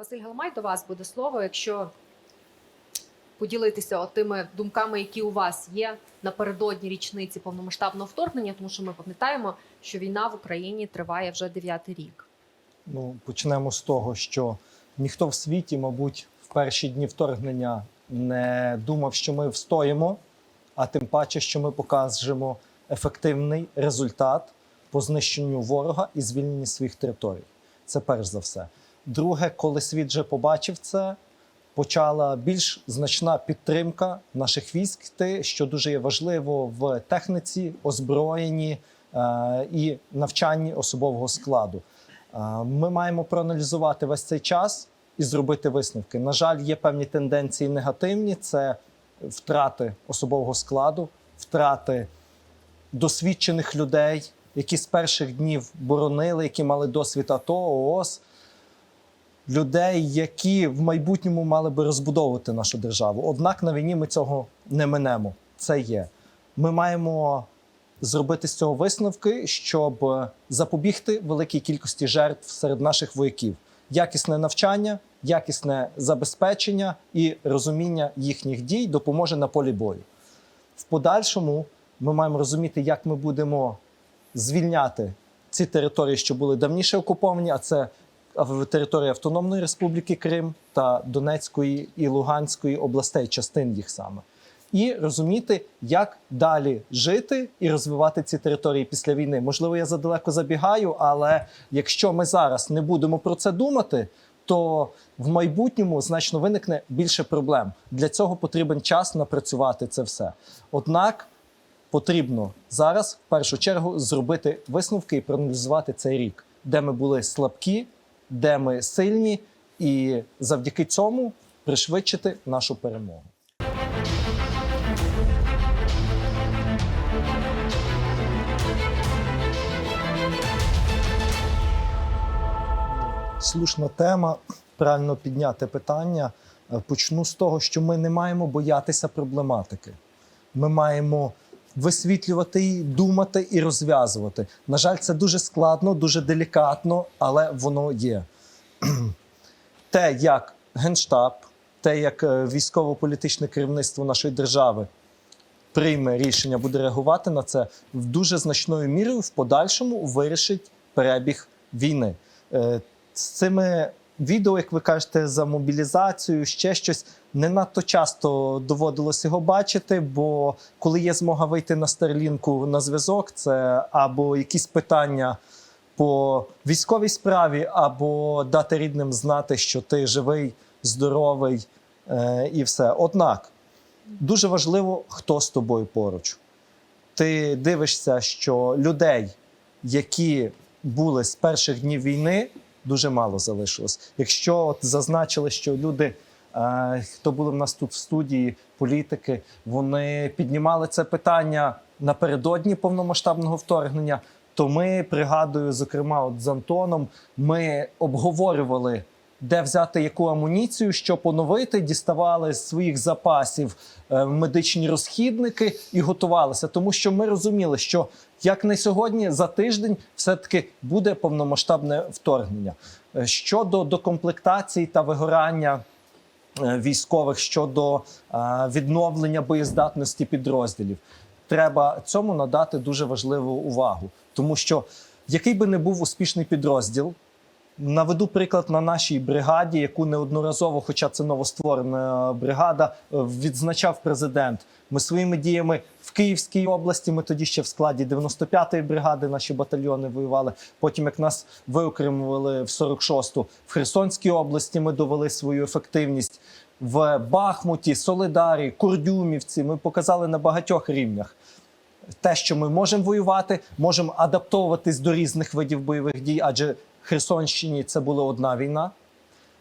Василь Галамай, до вас буде слово. Якщо поділитися тими думками, які у вас є напередодні річниці повномасштабного вторгнення, тому що ми пам'ятаємо, що війна в Україні триває вже дев'ятий рік. Ну, почнемо з того, що ніхто в світі, мабуть, в перші дні вторгнення не думав, що ми встоїмо, а тим паче, що ми покажемо ефективний результат по знищенню ворога і звільненні своїх територій. Це перш за все. Друге, коли світ вже побачив це, почала більш значна підтримка наших військ, те, що дуже є важливо в техніці, озброєнні е, і навчанні особового складу. Е, Ми маємо проаналізувати весь цей час і зробити висновки. На жаль, є певні тенденції негативні: це втрати особового складу, втрати досвідчених людей, які з перших днів боронили, які мали досвід АТО, ООС. Людей, які в майбутньому мали би розбудовувати нашу державу. Однак на війні ми цього не минемо. Це є. Ми маємо зробити з цього висновки, щоб е, запобігти великій кількості жертв серед наших вояків. Якісне навчання, якісне забезпечення і розуміння їхніх дій допоможе на полі бою. В подальшому ми маємо розуміти, як ми будемо звільняти ці території, що були давніше окуповані, а це ав- території Автономної Республіки Крим та Донецької і Луганської областей, частин їх саме. І розуміти, як далі жити і розвивати ці території після війни. Можливо, я задалеко забігаю, але якщо ми зараз не будемо про це думати, то в майбутньому значно виникне більше проблем. Для цього потрібен час напрацювати це все. Однак потрібно зараз в першу чергу зробити висновки і проаналізувати цей рік, де ми були слабкі, де ми сильні, і завдяки цьому пришвидшити нашу перемогу. Слушна тема, правильно підняти питання. Е, Почну з того, що ми не маємо боятися проблематики. Ми маємо висвітлювати її, думати і розв'язувати. На жаль, це дуже складно, дуже делікатно, але воно є. Те, як Генштаб, те, як е, військово-політичне керівництво нашої держави прийме рішення, буде реагувати на це, в дуже значною мірою в подальшому вирішить перебіг війни. Е, З цими відео, як ви кажете, за мобілізацію, ще щось не надто часто доводилось його бачити, бо коли є змога вийти на Старлінку на зв'язок, це або якісь питання по військовій справі, або дати рідним знати, що ти живий, здоровий е, і все. Однак дуже важливо, хто з тобою поруч. Ти дивишся, що людей, які були з перших днів війни, дуже мало залишилось. Якщо от зазначили, що люди, хто були в нас тут в студії, політики, вони піднімали це питання напередодні повномасштабного вторгнення. То ми пригадую, зокрема, от з Антоном, ми обговорювали, де взяти яку амуніцію, що поновити, діставали з своїх запасів е, медичні розхідники і готувалися. Тому що ми розуміли, що як не сьогодні, за тиждень все-таки буде повномасштабне вторгнення. Е, Щодо докомплектації та вигорання е, військових щодо е, відновлення боєздатності підрозділів. Треба цьому надати дуже важливу увагу, тому що який би не був успішний підрозділ, наведу приклад на нашій бригаді, яку неодноразово, хоча це новостворена бригада, е, відзначав президент. Ми своїми діями в Київській області. Ми тоді ще в складі 95-ї бригади наші батальйони воювали. Потім, як нас виокремували в 46-ту, в Херсонській області ми довели свою ефективність. В Бахмуті, Солидарі, Курдюмівці ми показали на багатьох рівнях те, що ми можемо воювати, можемо адаптовуватись до різних видів бойових дій, адже Херсонщині це була одна війна.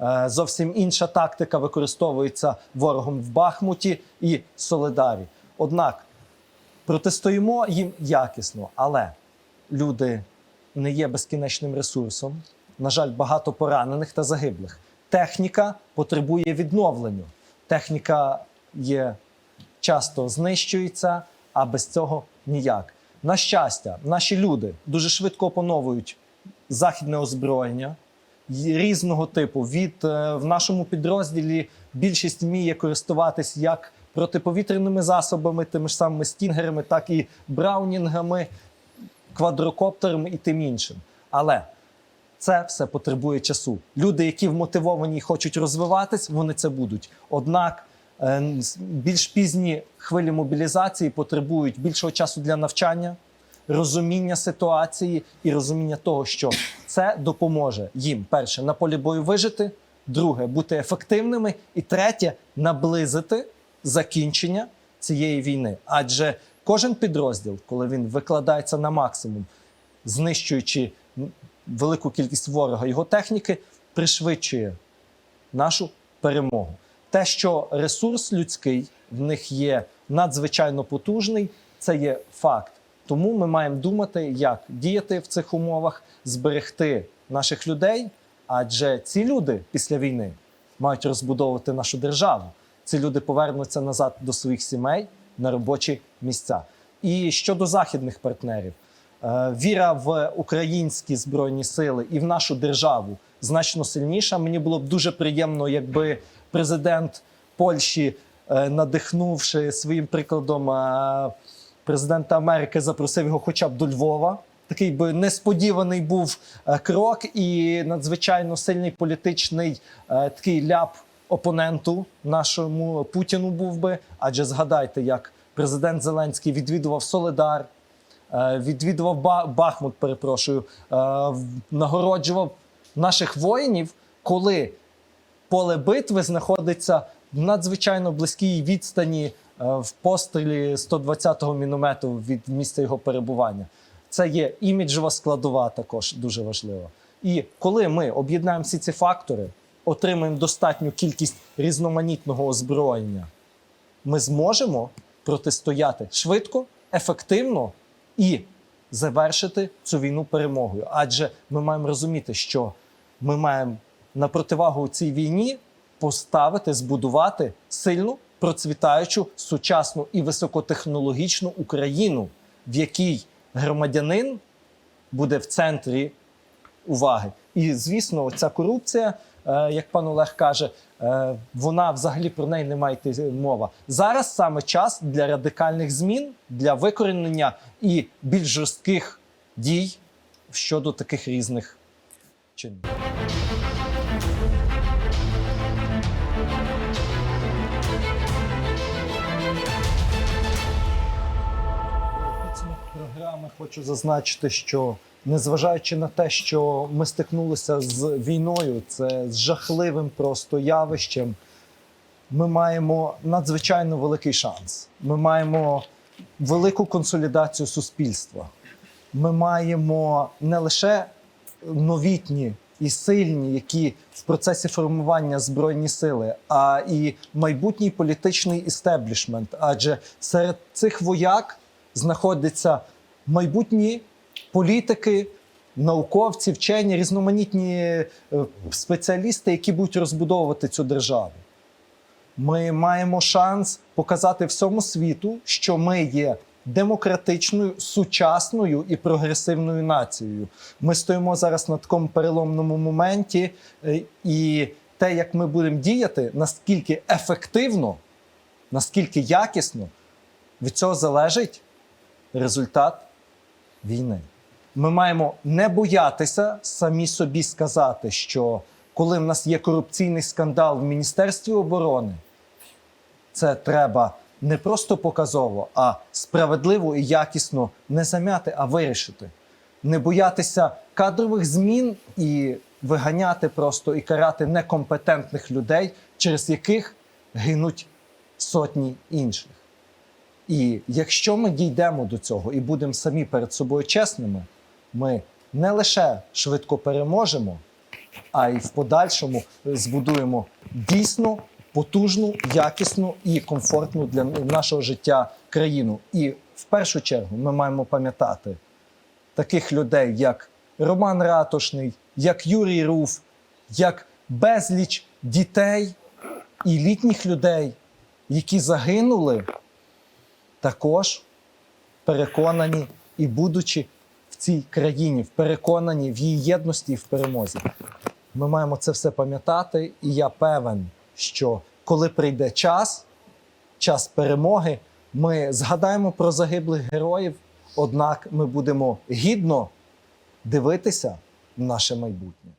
Е, Зовсім інша тактика використовується ворогом в Бахмуті і Солидарі. Однак протистоїмо їм якісно, але люди не є безкінечним ресурсом. На жаль, багато поранених та загиблих. Техніка потребує відновлення. Техніка є часто знищується, а без цього ніяк. На щастя, наші люди дуже швидко опановують західне озброєння. різного типу. Від е, в нашому підрозділі більшість вміє користуватись як протиповітряними засобами, тими ж самими стінгерами, так і браунінгами, квадрокоптерами і тим іншим. Але це все потребує часу. Люди, які вмотивовані і хочуть розвиватись, вони це будуть. Однак е, більш пізні хвилі мобілізації потребують більшого часу для навчання, розуміння ситуації і розуміння того, що це допоможе їм перше на полі бою вижити, друге бути ефективними, і третє наблизити закінчення цієї війни. Адже кожен підрозділ, коли він викладається на максимум, знищуючи велику кількість ворога його техніки, пришвидшує нашу перемогу. Те, що ресурс людський в них є надзвичайно потужний, це є факт. Тому ми маємо думати, як діяти в цих умовах, зберегти наших людей. Адже ці люди після війни мають розбудовувати нашу державу. Ці люди повернуться назад до своїх сімей на робочі місця. І щодо західних партнерів, е, віра в українські збройні сили і в нашу державу значно сильніша. Мені було б дуже приємно, якби президент Польщі, е, надихнувши своїм прикладом е, президента Америки, запросив його хоча б до Львова. Такий би несподіваний був крок і надзвичайно сильний політичний такий ляп опоненту нашому Путіну був би. Адже згадайте, як президент Зеленський відвідував Соледар, е, відвідував Бахмут, перепрошую, е, нагороджував наших воїнів, коли поле битви знаходиться в надзвичайно близькій відстані е, в пострілі 120-го міномету від місця його перебування. Це є іміджова складова, також дуже важлива. І коли ми об'єднаємо всі ці фактори, отримаємо достатню кількість різноманітного озброєння, ми зможемо протистояти швидко, ефективно і завершити цю війну перемогою. Адже ми маємо розуміти, що ми маємо на противагу цій війні поставити, збудувати сильну, процвітаючу, сучасну і високотехнологічну Україну, в якій громадянин буде в центрі уваги. І звісно, ця корупція, як пан Олег каже, е, вона взагалі про неї не має йти мова. Зараз саме час для радикальних змін, для викоренення і більш жорстких дій щодо таких різних програми хочу зазначити, що незважаючи на те, що ми стикнулися з війною, це з жахливим просто явищем, ми маємо надзвичайно великий шанс. Ми маємо велику консолідацію суспільства. Ми маємо не лише новітні і сильні, які в процесі формування збройні сили, а і майбутній політичний істеблішмент. Адже серед цих вояк знаходяться майбутні політики, науковці, вчені, різноманітні е, спеціалісти, які будуть розбудовувати цю державу. Ми маємо шанс показати всьому світу, що ми є демократичною, сучасною і прогресивною нацією. Ми стоїмо зараз на такому переломному моменті, е, і те, як ми будемо діяти, наскільки ефективно, наскільки якісно, від цього залежить результат війни. Ми маємо не боятися самі собі сказати, що коли в нас є корупційний скандал в Міністерстві оборони, це треба не просто показово, а справедливо і якісно не зам'яти, а вирішити. Не боятися кадрових змін і виганяти просто і карати некомпетентних людей, через яких гинуть сотні інших. І якщо ми дійдемо до цього і будемо самі перед собою чесними, ми не лише швидко переможемо, а й в подальшому збудуємо дійсно потужну, якісну і комфортну для нашого життя країну. І в першу чергу ми маємо пам'ятати таких людей, як Роман Ратошний, як Юрій Руф, як безліч дітей і літніх людей, які загинули, також переконані і будучи цій країні, в переконані в її єдності і в перемозі. Ми маємо це все пам'ятати, і я певен, що коли прийде час, час перемоги, ми згадаємо про загиблих героїв, однак ми будемо гідно дивитися в наше майбутнє.